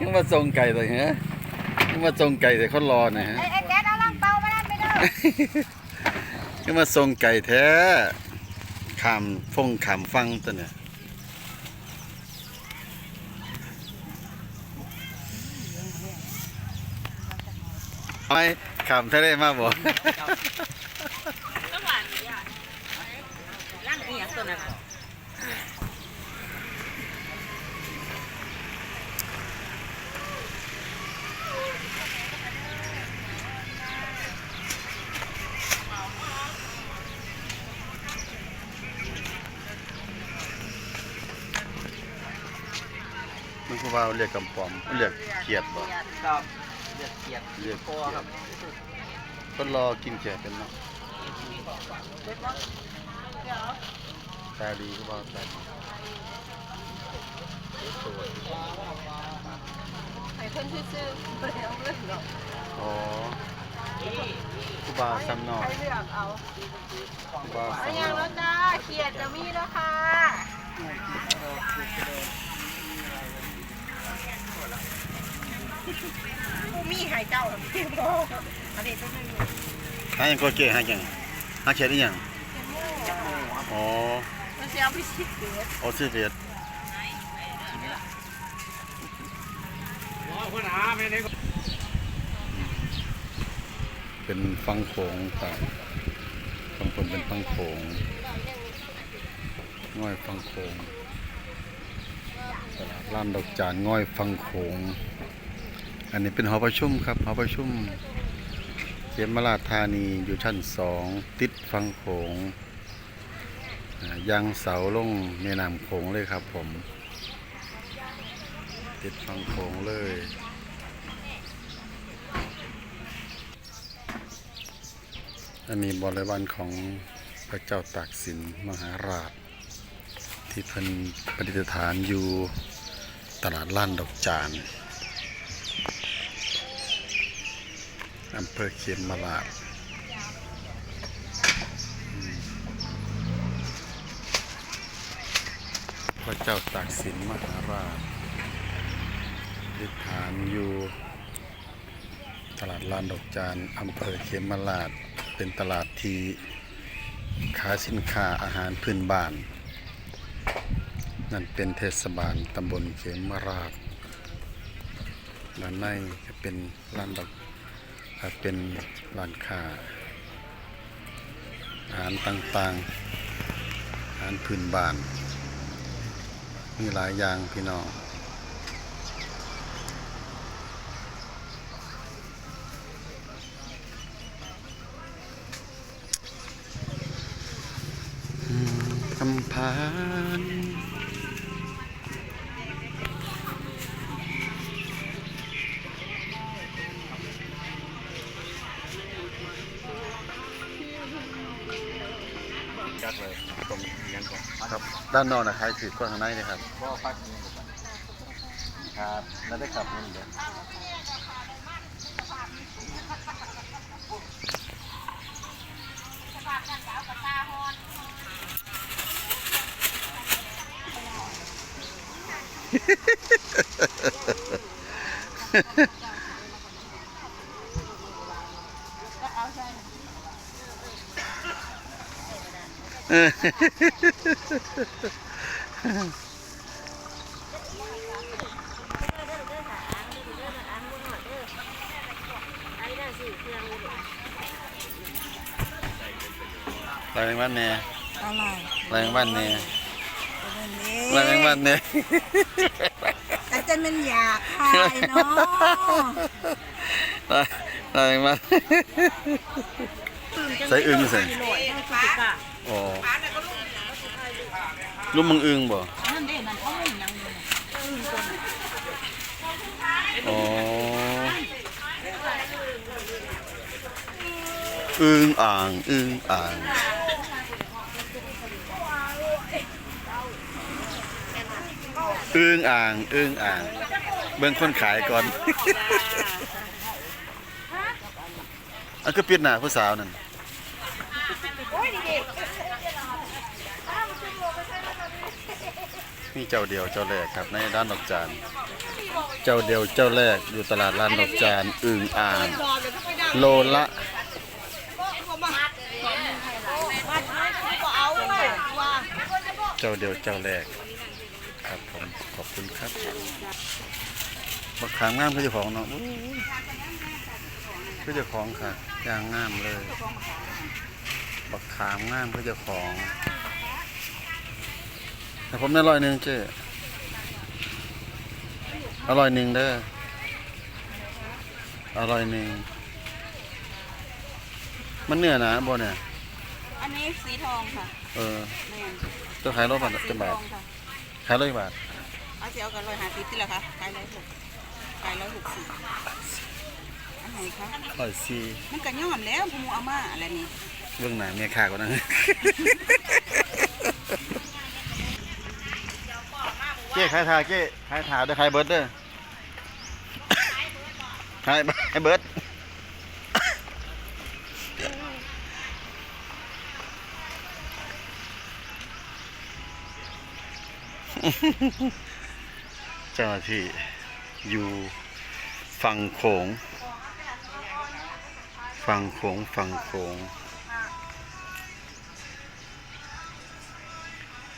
ยังมาส่งไก่เลยฮะยังมาส่งไก่แต่เขารอหน่อยฮะไอ้ไอ้แจ๊ดเอาล่างเปามานั่นไปเด้อยังมาส่งไก่แท้ขามฟงขามฟังตัวเนี่ยไอ้ขามทะเลมาบ่ล่างเอียงตัวนั้น มันคือว่าเรียกกำปอมมันเรียกเขียดบ่ครับเลือดเกียดเรียกคอเขีคยรัดบก็รอกินเขียดกันเนาะตาดีก็ว่าตาดีสวยให้เพิ่นซื่อๆเพิ่นเอาเลือกหรอกอ๋อกูบ่าวซ้ำนอกให้เลือกเอากูบ่าวเอาซ้ำนยังอแล้กวจ้าเขียดจะมีแล้วค่ะ ผู้มีใหายเจ้าพี่โมอันนี้ตัวหนึงหาหยังก็เก๋หาหยังหาเขียดอีหยังอ๋อมันจะเอาไปชิดเดือดออสเตรเลียเป็นฟังโขงครับฟังผมเป็นฟังโขงง่อยฟังโขงตลาดร้านดอกจานง่อยฟังโขง อันนี้เป็นหอประชุมครับหอประชุมเขมราชธานีอยู่ชั้นสองติดฟังโขงยางเสาลงแม่น้ำโขงเลยครับผม ติดฟังโขงเลยอันนี้บริวารของพระเจ้าตากสินมหาราช ที่เพิ่นประดิฐานอยู่ตลาดล้านดอกจาน อำเภอเขียมมาลาดพระเจ้าตากสินมหาราชดิฐานอยู่ตลาดลานดอกจานอำเภอเขมราชเป็นตลาดที่ขายสินค้าอาหารพื้นบ้าน นั่นเป็นเทศบาลตำบลเขมราชด้านในก็เป็นร้านดอก อ่าเป็นร้านค้าอาหารต่างๆอาหารพื้นบ้าน มีหลายอย่างพี่น้องอืมคำพาน ด้านนอกนะใครถือกล้องข้างในเลยครับบ่พักนี้ครับแล้วได้กลับมันเดี๋ยว แรงบ้านเนี่ยอะไรแรงบ้านเนี่ยตัวนี้แรงบ้านเนี่ยแต่จะมันอยากทายเนาะแรงบ้านใส่อึ้งใส่อ๋อ ลูกมึงอึ้งบ่นั่นเด้มันเขาไม่ยังเลยอ๋ออึ้งอ่างอึ้งอ่างอึ้งอ่างอึ้งอ่าง เบิ่งคนขายก่อนอันก็ปิดหน้าผู้สาวนั่น มีเจ้าเดียวเจ้าแรกครับในร้านดอกจาน เจ้าเดียวเจ้าแรกอยู่ตลาดร้านดอกจานอึ่งอ่างโลละเจ้าเดียวเจ้าแรกครับผมขอบคุณครับบักขามงามคือเจ้าของเนาะอู้คือเจ้าของค่ะย่างงามเลยบักขามงามคือเจ้าของ แต่ผมได้ร้อยหนึ่งเจ๊อร่อยหนึ่งเด้ออร่อยหนึ่งมันเนื้อหนะบ่เนี่ย อันนี้สีทองค่ะเออแม่นจะขายรถบาทสีจะทบาทองค่ะขายร้อยบาทเอาเสียเอากันร้อยห้าสิบที่ละคะขายร้อยหกขายร้อยหกสิบอันไหนคะร้อยสี่มันก็ย่อมแล้วพูเอามาอะไรนี่เบื้องหน้าเมียค่ากว่านั้นเจ๊ขายถาเจ๊ขายถาเด้อขายเบิร์ดเด้อขายขายเบิร์ดเจ้าหน้าที่อยู่ฝั่งโขงฝั่งโขงฝั่งโขง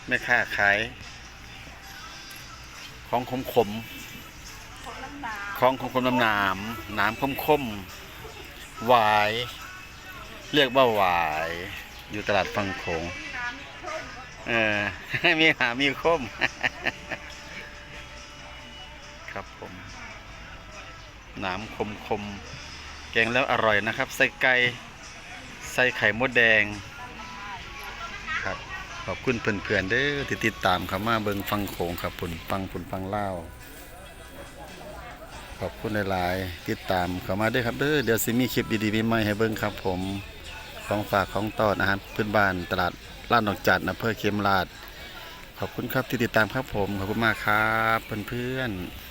แม่ค้าขาย ของขมขมๆของขมขมน้ำหนามหนามคมคมๆหวาย เรียกว่าหวาย อยู่ตลาดฝั่งโขงเออมีหามีคม ครับผมหนามคมคมๆแกงแล้วอร่อยนะครับ ใส่ไก่ใส่ไข่มดแดงครับ ขอบคุณเพื่อนๆเด้อที่ติดตามขามาเบิงฟังโขงครับปุ่นฟังปุ่นฟังเล่าขอบคุณหลายๆติดตามเข้ามาเด้อครับเด้อเดี๋ยวสิมีคลิปดีๆใหม่ให้เบิ่งครับผมของฝากของตอนอาหารพื้นบ้านตลาดลาดนองจัดอำเภอเขมราชขอบคุณครับที่ติดตามครับผมขอบคุณมากครับเพื่อนๆ